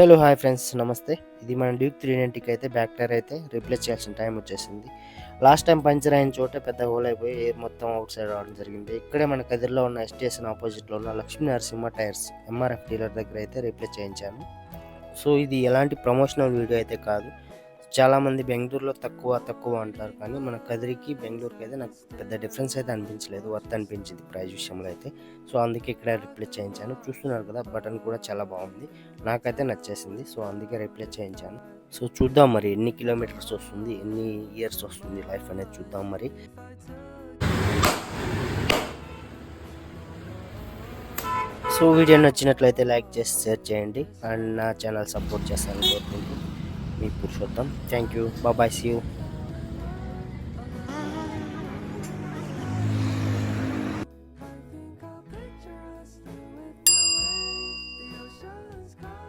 Hello hi friends నమస్తే. ఇది మన డ్యూక్ త్రీ నైంటీకి అయితే బ్యాక్ టైర్ అయితే రీప్లేస్ చేయాల్సిన టైం వచ్చేసింది. లాస్ట్ టైం పంచర్ అయిన చోట పెద్ద హోల్ అయిపోయి ఎయిర్ మొత్తం అవుట్ సైడ్ రావడం జరిగింది. ఇక్కడే మన కదిరిలో ఉన్న ఎస్టేషన్ ఆపోజిట్లో ఉన్న Lakshmi Narasimha tyres MRF dealer దగ్గర అయితే రీప్లేస్ చేయించాను. సో ఇది ఎలాంటి ప్రమోషనల్ వీడియో అయితే కాదు. చాలామంది బెంగళూరులో తక్కువ తక్కువ అంటారు. కానీ మన కదిరికి బెంగళూరుకి అయితే నాకు పెద్ద డిఫరెన్స్ అయితే అనిపించలేదు. వర్త్ అనిపించింది ప్రైజ్ విషయంలో అయితే. సో అందుకే ఇక్కడ రిప్లేస్ చేయించాను. చూస్తున్నారు కదా బటన్ కూడా చాలా బాగుంది. నాకైతే నచ్చేసింది. సో అందుకే రిప్లేస్ చేయించాను. సో చూద్దాం మరి ఎన్ని కిలోమీటర్స్ వస్తుంది ఎన్ని ఇయర్స్ వస్తుంది లైఫ్ అనేది చూద్దాం మరి. సో వీడియో నచ్చినట్లయితే లైక్ చేసి షేర్ చేయండి. అండ్ నా ఛానల్ సపోర్ట్ చేస్తాను కోరుకుంటూ మీ పురుషోత్తం. థ్యాంక్ యూ బాబాయ్ సీ యూ